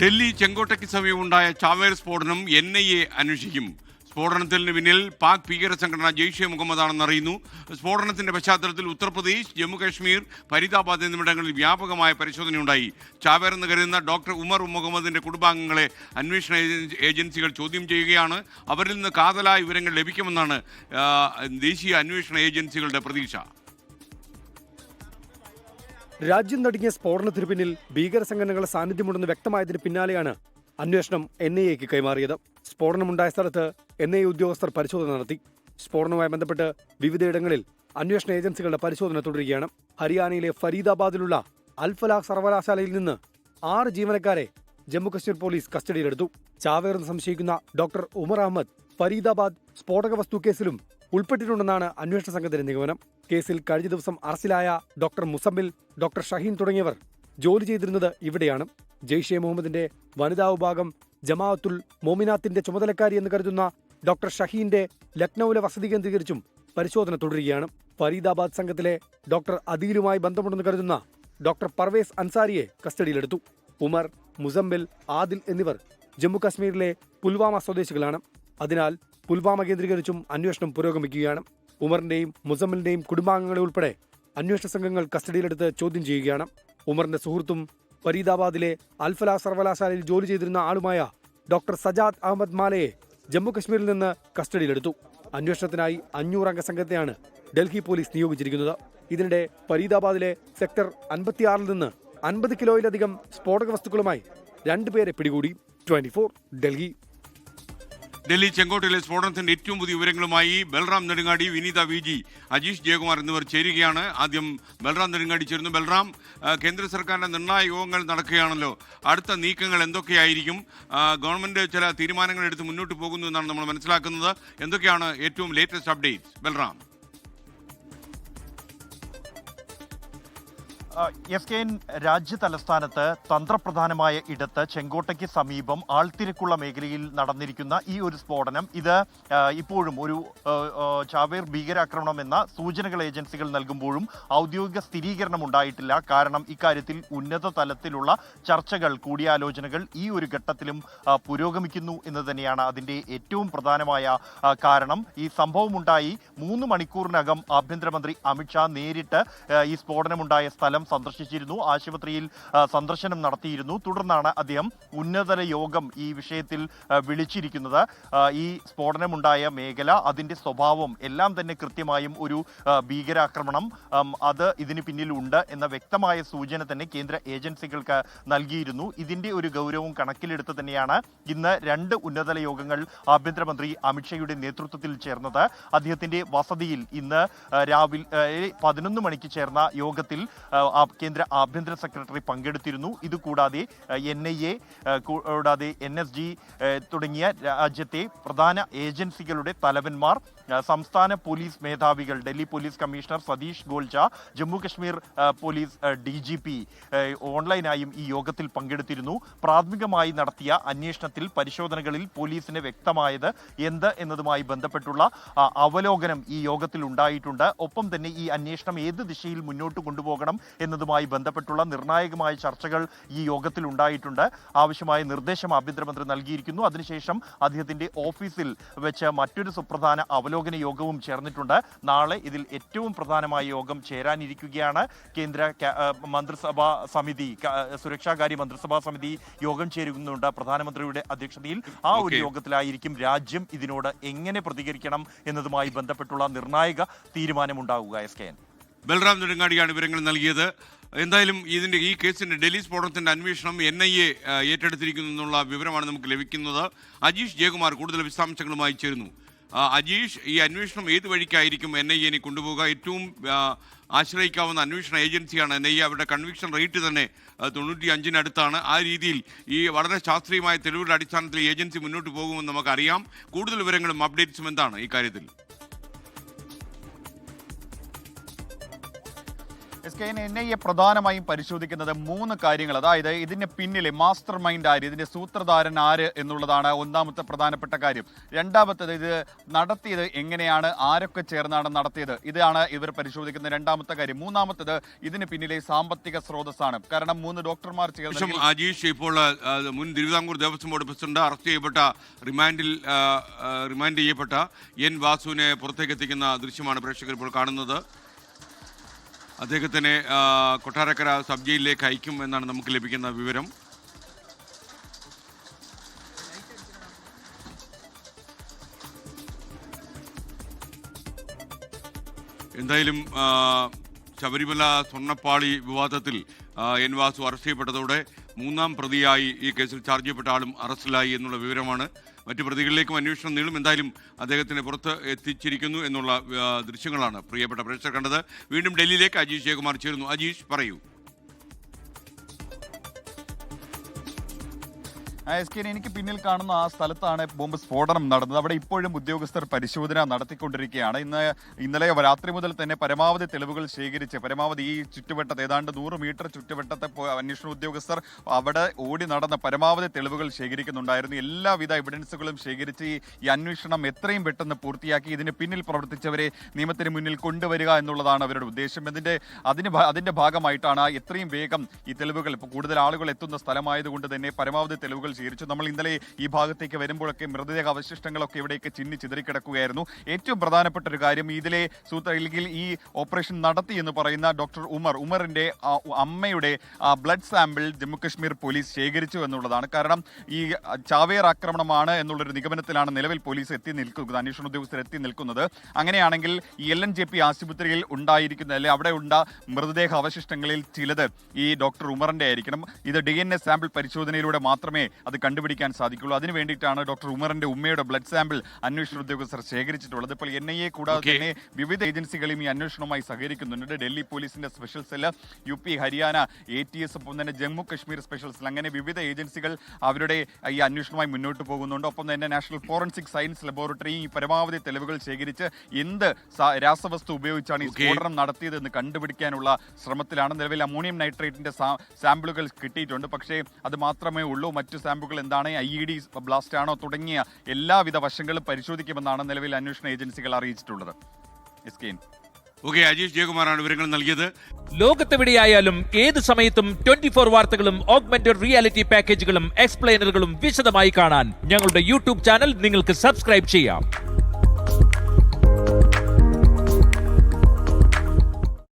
ഡൽഹി ചെങ്കോട്ടയ്ക്ക് സമീപമുണ്ടായ ചാവേർ സ്ഫോടനം N I A അന്വേഷിക്കും. സ്ഫോടനത്തിന് പിന്നിൽ പാക് ഭീകര സംഘടന ജെയ്ഷെ മുഹമ്മദ് ആണെന്ന് അറിയുന്നു. സ്ഫോടനത്തിന്റെ പശ്ചാത്തലത്തിൽ ഉത്തർപ്രദേശ് ജമ്മുകാശ്മീർ ഫരീദാബാദ് എന്നിവിടങ്ങളിൽ വ്യാപകമായ പരിശോധനയുണ്ടായി. ചാവേർ എന്ന് കരുതുന്ന ഡോക്ടർ ഉമർ മുഹമ്മദിന്റെ കുടുംബാംഗങ്ങളെ അന്വേഷണ ഏജൻസികൾ ചോദ്യം ചെയ്യുകയാണ്. അവരിൽ നിന്ന് കാതലായ വിവരങ്ങൾ ലഭിക്കുമെന്നാണ് ദേശീയ അന്വേഷണ ഏജൻസികളുടെ പ്രതീക്ഷ. രാജ്യം നടുങ്ങിയ സ്ഫോടനത്തിന് പിന്നിൽ ഭീകര സംഘടനകളുടെ സാന്നിധ്യമുണ്ടെന്ന് വ്യക്തമായതിന് പിന്നാലെയാണ് അന്വേഷണം എൻ ഐ എക്ക് കൈമാറിയത്. സ്ഫോടനമുണ്ടായ സ്ഥലത്ത് എൻ ഐ ഉദ്യോഗസ്ഥർ പരിശോധന നടത്തി. സ്ഫോടനവുമായി ബന്ധപ്പെട്ട് വിവിധയിടങ്ങളിൽ അന്വേഷണ ഏജൻസികളുടെ പരിശോധന തുടരുകയാണ്. ഹരിയാനയിലെ ഫരീദാബാദിലുള്ള അൽഫലാഖ് സർവകലാശാലയിൽ നിന്ന് ആറ് ജീവനക്കാരെ ജമ്മുകശ്മീർ പോലീസ് കസ്റ്റഡിയിലെടുത്തു. ചാവേറെന്ന് സംശയിക്കുന്ന ഡോക്ടർ ഉമർ അഹമ്മദ് ഫരീദാബാദ് സ്ഫോടക വസ്തു കേസിലും ഉൾപ്പെട്ടിട്ടുണ്ടെന്നാണ് അന്വേഷണ സംഘത്തിന്റെ നിഗമനം. കേസിൽ കഴിഞ്ഞ ദിവസം അറസ്റ്റിലായ ഡോക്ടർ മുസമ്മിൽ ഡോക്ടർ ഷഹീൻ തുടങ്ങിയവർ ജോലി ചെയ്തിരുന്നത് ഇവിടെയാണ്. ജെയ്ഷെ മുഹമ്മദിന്റെ വനിതാ വിഭാഗം ജമാഅത്തുൽ മോമിനാത്തിന്റെ ചുമതലക്കാരി എന്ന് കരുതുന്ന ഡോക്ടർ ഷഹീന്റെ ലക്നൌവിലെ വസതി കേന്ദ്രീകരിച്ചും പരിശോധന തുടരുകയാണ്. ഫരീദാബാദ് സംഘത്തിലെ ഡോക്ടർ അദീലുമായി ബന്ധമുണ്ടെന്ന് കരുതുന്ന ഡോക്ടർ പർവേസ് അൻസാരിയെ കസ്റ്റഡിയിലെടുത്തു. ഉമർ മുസമ്മിൽ ആദിൽ എന്നിവർ ജമ്മു കശ്മീരിലെ പുൽവാമ സ്വദേശികളാണ്. അതിനാൽ പുൽവാമ കേന്ദ്രീകരിച്ചും അന്വേഷണം പുരോഗമിക്കുകയാണ്. ഉമറിന്റെയും മുസമ്മലിന്റെയും കുടുംബാംഗങ്ങളെ ഉൾപ്പെടെ അന്വേഷണ സംഘങ്ങൾ കസ്റ്റഡിയിലെടുത്ത് ചോദ്യം ചെയ്യുകയാണ്. ഉമറിന്റെ സുഹൃത്തും ഫരീദാബാദിലെ അൽഫല സർവകലാശാലയിൽ ജോലി ചെയ്തിരുന്ന ആളുമായ ഡോക്ടർ സജാദ് അഹമ്മദ് മാലയെ ജമ്മു കശ്മീരിൽ നിന്ന് കസ്റ്റഡിയിലെടുത്തു. അന്വേഷണത്തിനായി അഞ്ഞൂറംഗ സംഘത്തെയാണ് ഡൽഹി പോലീസ് നിയോഗിച്ചിരിക്കുന്നത്. ഇതിനിടെ ഫരീദാബാദിലെ സെക്ടർ അൻപത്തിയാറിൽ നിന്ന് അൻപത് കിലോയിലധികം സ്ഫോടക വസ്തുക്കളുമായി രണ്ടുപേരെ പിടികൂടി. ട്വന്റി ഡൽഹി. ഡൽഹി ചെങ്കോട്ടയിലെ സ്ഫോടനത്തിന്റെ ഏറ്റവും പുതിയ വിവരങ്ങളുമായി ബൽറാം നെടുങ്ങാടി വിനീത വി ജി അജീഷ് ജയകുമാർ എന്നിവർ ചേരുകയാണ്. ആദ്യം ബൽറാം നെടുങ്ങാടി ചേരുന്നു. ബൽറാം കേന്ദ്ര സർക്കാരിന്റെ നിർണായക യോഗങ്ങൾ നടക്കുകയാണല്ലോ. അടുത്ത നീക്കങ്ങൾ എന്തൊക്കെയായിരിക്കും? ഗവൺമെന്റ് ചില തീരുമാനങ്ങൾ എടുത്ത് മുന്നോട്ട് പോകുന്നു എന്നാണ് നമ്മൾ മനസ്സിലാക്കുന്നത്. എന്തൊക്കെയാണ് ഏറ്റവും latest updates Balram. S K N രാജ്യ തലസ്ഥാനത്ത് തന്ത്രപ്രധാനമായ ഇടത്ത് ചെങ്കോട്ടയ്ക്ക് സമീപം ആൾത്തിരക്കുള്ള മേഖലയിൽ നടന്നിരിക്കുന്ന ഈ ഒരു സ്ഫോടനം ഇത് ഇപ്പോഴും ഒരു ചാവേർ ഭീകരാക്രമണം എന്ന സൂചനകൾ ഏജൻസികൾ നൽകുമ്പോഴും ഔദ്യോഗിക സ്ഥിരീകരണം ഉണ്ടായിട്ടില്ല. കാരണം ഇക്കാര്യത്തിൽ ഉന്നത തലത്തിലുള്ള ചർച്ചകൾ കൂടിയാലോചനകൾ ഈ ഒരു ഘട്ടത്തിലും പുരോഗമിക്കുന്നു എന്ന് തന്നെയാണ് അതിന്റെ ഏറ്റവും പ്രധാനമായ കാരണം. ഈ സംഭവമുണ്ടായി മൂന്ന് മണിക്കൂറിനകം ആഭ്യന്തരമന്ത്രി അമിത്ഷാ നേരിട്ട് ഈ സ്ഫോടനമുണ്ടായ സ്ഥലം സന്ദർശിച്ചിരുന്നു. ആശുപത്രിയിൽ സന്ദർശനം നടത്തിയിരുന്നു. തുടർന്നാണ് അദ്ദേഹം ഉന്നതതല യോഗം ഈ വിഷയത്തിൽ വിളിച്ചിരിക്കുന്നത്. ഈ സ്ഫോടനമുണ്ടായ മേഖല അതിന്റെ സ്വഭാവം എല്ലാം തന്നെ കൃത്യമായും ഒരു ഭീകരാക്രമണം അത് ഇതിന് പിന്നിലുണ്ട് എന്ന വ്യക്തമായ സൂചന തന്നെ കേന്ദ്ര ഏജൻസികൾക്ക് നൽകിയിരുന്നു. ഇതിന്റെ ഒരു ഗൗരവം കണക്കിലെടുത്ത് തന്നെയാണ് ഇന്ന് രണ്ട് ഉന്നതതല യോഗങ്ങൾ ആഭ്യന്തരമന്ത്രി അമിത്ഷായുടെ നേതൃത്വത്തിൽ ചേർന്നത്. അദ്ദേഹത്തിന്റെ വസതിയിൽ ഇന്ന് രാവിലെ പതിനൊന്ന് മണിക്ക് ചേർന്ന യോഗത്തിൽ കേന്ദ്ര ആഭ്യന്തര സെക്രട്ടറി പങ്കെടുത്തിരുന്നു. ഇതുകൂടാതെ എൻ ഐ എ കൂടാതെ എൻ എസ് ജി തുടങ്ങിയ രാജ്യത്തെ പ്രധാന ഏജൻസികളുടെ തലവന്മാർ സംസ്ഥാന പോലീസ് മേധാവികൾ Delhi police commissioner Satish Golcha Jammu Kashmir police D G P ഓൺലൈനായും ഈ യോഗത്തിൽ പങ്കെടുത്തിരുന്നു. പ്രാഥമികമായി നടത്തിയ അന്വേഷണത്തിൽ പരിശോധനകളിൽ പോലീസിന് വ്യക്തമായത് എന്ത് എന്നതുമായി ബന്ധപ്പെട്ടുള്ള അവലോകനം ഈ യോഗത്തിൽ ഉണ്ടായിട്ടുണ്ട് ഒപ്പം തന്നെ ഈ അന്വേഷണം ഏത് ദിശയിൽ മുന്നോട്ട് കൊണ്ടുപോകണം എന്നതുമായി ബന്ധപ്പെട്ടുള്ള നിർണായകമായ ചർച്ചകൾ ഈ യോഗത്തിൽ ഉണ്ടായിട്ടുണ്ട്. ആവശ്യമായ നിർദ്ദേശം ആഭ്യന്തരമന്ത്രി നൽകിയിരിക്കുന്നു. അതിനുശേഷം അദ്ദേഹത്തിന്റെ ഓഫീസിൽ വെച്ച് മറ്റൊരു സുപ്രധാന അവലോകന യോഗവും ചേർന്നിട്ടുണ്ട്. നാളെ ഇതിൽ ഏറ്റവും പ്രധാനമായ യോഗം ചേരാനിരിക്കുകയാണ്. കേന്ദ്ര മന്ത്രിസഭാ സമിതി സുരക്ഷാകാര്യ മന്ത്രിസഭാ സമിതി യോഗം ചേരുന്നുണ്ട് പ്രധാനമന്ത്രിയുടെ അധ്യക്ഷതയിൽ. ആ ഒരു യോഗത്തിലായിരിക്കും രാജ്യം ഇതിനോട് എങ്ങനെ പ്രതികരിക്കണം എന്നതുമായി ബന്ധപ്പെട്ടുള്ള നിർണായക തീരുമാനമുണ്ടാവുക എസ് കെ എൻ. ബൽറാം നെടുങ്ങാടിയാണ് വിവരങ്ങൾ നൽകിയത്. എന്തായാലും ഇതിന്റെ ഈ കേസിന്റെ ഡൽഹി സ്ഫോടനത്തിന്റെ അന്വേഷണം എൻ ഐ എ ഏറ്റെടുത്തിരിക്കുന്നു എന്നുള്ള വിവരമാണ് നമുക്ക് ലഭിക്കുന്നത്. അജീഷ് ജയകുമാർ കൂടുതൽ വിശദാംശങ്ങളുമായി ചേരുന്നു. അജീഷ് ഈ അന്വേഷണം ഏത് വഴിക്കായിരിക്കും എൻ ഐ എനെ കൊണ്ടുപോകുക? ഏറ്റവും ആശ്രയിക്കാവുന്ന അന്വേഷണ ഏജൻസിയാണ് എൻ ഐ എ അവരുടെ കൺവിക്ഷൻ റേറ്റ് തന്നെ തൊണ്ണൂറ്റി അഞ്ചിനടുത്താണ് ആ രീതിയിൽ ഈ വളരെ ശാസ്ത്രീയമായ തെളിവുകളുടെ അടിസ്ഥാനത്തിൽ ഏജൻസി മുന്നോട്ട് പോകുമെന്ന് നമുക്കറിയാം. കൂടുതൽ വിവരങ്ങളും അപ്ഡേറ്റ്സും എന്താണ് ഈ കാര്യത്തിൽ? S K N I A പ്രധാനമായും പരിശോധിക്കുന്നത് മൂന്ന് കാര്യങ്ങൾ. അതായത് ഇതിന് പിന്നിലെ മാസ്റ്റർ മൈൻഡ് ആര് ഇതിന്റെ സൂത്രധാരൻ ആര് എന്നുള്ളതാണ് ഒന്നാമത്തെ പ്രധാനപ്പെട്ട കാര്യം. രണ്ടാമത്തത് ഇത് നടത്തിയത് എങ്ങനെയാണ് ആരൊക്കെ ചേർന്നാണ് നടത്തിയത് ഇതാണ് ഇവർ പരിശോധിക്കുന്ന രണ്ടാമത്തെ കാര്യം. മൂന്നാമത്തത് ഇതിന് പിന്നിലെ സാമ്പത്തിക സ്രോതസ്സാണ്. കാരണം മൂന്ന് ഡോക്ടർമാർ ചേർന്ന് അജീഷ് ഇപ്പോൾ മുൻ Travancore Devaswom board president arrest ചെയ്യപ്പെട്ട റിമാൻഡിൽ റിമാൻഡ് ചെയ്യപ്പെട്ട എൻ വാസുവിനെ പുറത്തേക്ക് എത്തിക്കുന്ന ദൃശ്യമാണ് പ്രേക്ഷകർ ഇപ്പോൾ കാണുന്നത്. അദ്ദേഹത്തിനെ കൊട്ടാരക്കര സബ് ജയിലിലേക്ക് അയക്കും എന്നാണ് നമുക്ക് ലഭിക്കുന്ന വിവരം. എന്തായാലും ശബരിമല സ്വർണപ്പാളി വിവാദത്തിൽ എൻ വാസു അറസ്റ്റ് ചെയ്യപ്പെട്ടതോടെ മൂന്നാം പ്രതിയായി ഈ കേസിൽ ചാർജ് ചെയ്യപ്പെട്ട ആളും അറസ്റ്റിലായി എന്നുള്ള വിവരമാണ്. മറ്റു പ്രതികളിലേക്കും അന്വേഷണം നീളും. എന്തായാലും അദ്ദേഹത്തിനെ പുറത്ത് എത്തിച്ചിരിക്കുന്നു എന്നുള്ള ദൃശ്യങ്ങളാണ് പ്രിയപ്പെട്ട പ്രേക്ഷകർ കണ്ടത്. വീണ്ടും ഡൽഹിയിലേക്ക് അജീഷ് ജയകുമാർ ചേരുന്നു. അജീഷ് പറയൂ. എസ് കെ എനിക്ക് പിന്നിൽ കാണുന്ന ആ സ്ഥലത്താണ് ബോംബ് സ്ഫോടനം നടന്നത്. അവിടെ ഇപ്പോഴും ഉദ്യോഗസ്ഥർ പരിശോധന നടത്തിക്കൊണ്ടിരിക്കുകയാണ്. ഇന്ന് ഇന്നലെ രാത്രി മുതൽ തന്നെ പരമാവധി തെളിവുകൾ ശേഖരിച്ച് പരമാവധി ഈ ചുറ്റുവട്ടത്ത് ഏതാണ്ട് നൂറ് മീറ്റർ ചുറ്റുവട്ടത്തെ അന്വേഷണ ഉദ്യോഗസ്ഥർ അവിടെ ഓടി നടന്ന പരമാവധി തെളിവുകൾ ശേഖരിക്കുന്നുണ്ടായിരുന്നു. എല്ലാവിധ എവിഡൻസുകളും ശേഖരിച്ച് ഈ- അന്വേഷണം എത്രയും പെട്ടെന്ന് പൂർത്തിയാക്കി ഇതിന് പിന്നിൽ പ്രവർത്തിച്ചവരെ നിയമത്തിന് മുന്നിൽ കൊണ്ടുവരിക എന്നുള്ളതാണ് അവരുടെ ഉദ്ദേശം. ഇതിന്റെ അതിന് അതിന്റെ ഭാഗമായിട്ടാണ് എത്രയും വേഗം ഈ തെളിവുകൾ കൂടുതൽ ആളുകൾ എത്തുന്ന സ്ഥലമായതുകൊണ്ട് തന്നെ പരമാവധി തെളിവുകൾ ശേഖരിച്ചു നമ്മൾ ഇന്നലെ ഈ ഭാഗത്തേക്ക് വരുമ്പോഴൊക്കെ മൃതദേഹ അവശിഷ്ടങ്ങളൊക്കെ ഇവിടേക്ക് ചിന്നി ചിതറിക്കിടക്കുകയായിരുന്നു. ഏറ്റവും പ്രധാനപ്പെട്ട ഒരു കാര്യം ഇതിലെ സൂത്ര അല്ലെങ്കിൽ ഈ ഓപ്പറേഷൻ നടത്തി എന്ന് പറയുന്ന ഡോക്ടർ ഉമർ. ഉമറിന്റെ അമ്മയുടെ ബ്ലഡ് സാമ്പിൾ ജമ്മുകശ്മീർ പോലീസ് ശേഖരിച്ചു എന്നുള്ളതാണ്. കാരണം ഈ ചാവേർ ആക്രമണമാണ് എന്നുള്ളൊരു നിഗമനത്തിലാണ് നിലവിൽ പോലീസ് എത്തി നിൽക്കുന്നത് അന്വേഷണ ഉദ്യോഗസ്ഥർ എത്തി നിൽക്കുന്നത്. അങ്ങനെയാണെങ്കിൽ ഈ എൽ എൻ ജെ പി ആശുപത്രിയിൽ ഉണ്ടായിരിക്കുന്ന അല്ലെ അവിടെ ഉണ്ട മൃതദേഹ അവശിഷ്ടങ്ങളിൽ ചിലത് ഈ ഡോക്ടർ ഉമറിന്റെ ആയിരിക്കണം. ഇത് ഡി എൻ എ സാമ്പിൾ പരിശോധനയിലൂടെ മാത്രമേ അത് കണ്ടുപിടിക്കാൻ സാധിക്കുള്ളൂ. അതിന് വേണ്ടിയിട്ടാണ് ഡോക്ടർ ഉമറിന്റെ ഉമ്മയുടെ ബ്ലഡ് സാമ്പിൾ അന്വേഷണ ഉദ്യോഗസ്ഥർ ശേഖരിച്ചിട്ടുള്ളത്. ഇപ്പോൾ എൻ ഐ എ കൂടാതെ. തന്നെ വിവിധ ഏജൻസികളും ഈ അന്വേഷണവുമായി സഹകരിക്കുന്നുണ്ട്. ഡൽഹി പോലീസിന്റെ special cell U P Haryana A T S ഒപ്പം തന്നെ ജമ്മു കശ്മീർ സ്പെഷ്യൽ സെൽ അങ്ങനെ വിവിധ ഏജൻസികൾ അവരുടെ ഈ അന്വേഷണവുമായി മുന്നോട്ട് പോകുന്നുണ്ട്. ഒപ്പം തന്നെ നാഷണൽ ഫോറൻസിക് സയൻസ് ലബോറട്ടറി ഈ പരമാവധി തെളിവുകൾ ശേഖരിച്ച് എന്ത് രാസവസ്തു ഉപയോഗിച്ചാണ് ഈ സ്ഫോടനം നടത്തിയതെന്ന് കണ്ടുപിടിക്കാനുള്ള ശ്രമത്തിലാണ്. നിലവിൽ അമോണിയം നൈട്രേറ്റിന്റെ സാമ്പിളുകൾ കിട്ടിയിട്ടുണ്ട്. പക്ഷേ അത് മാത്രമേ ഉള്ളൂ. മറ്റു സാമ്പിളുകൾ എന്താണ്? ഐ ഇ ഡി ബ്ലാസ്റ്റ് ആണോ തുടങ്ങിയ എല്ലാവിധ വശങ്ങളും പരിശോധിക്കുമെന്നാണ് നിലവിൽ അന്വേഷണ ഏജൻസികൾ അറിയിച്ചിട്ടുള്ളത്. എസ്കെയിൻ ഓക്കെ അജീഷ് ജയകുമാറാണ് വിവരങ്ങൾ നൽകിയത്. ലോകത്തെവിടെയായാലും ഏത് സമയത്തും ട്വന്റി ഫോർ വാർത്തകളും ഓഗ്മെന്റഡ് റിയാലിറ്റി പാക്കേജുകളും എക്സ്പ്ലെയിനറുകളും വിശദമായി കാണാൻ ഞങ്ങളുടെ യൂട്യൂബ് ചാനൽ നിങ്ങൾക്ക് സബ്സ്ക്രൈബ് ചെയ്യാം.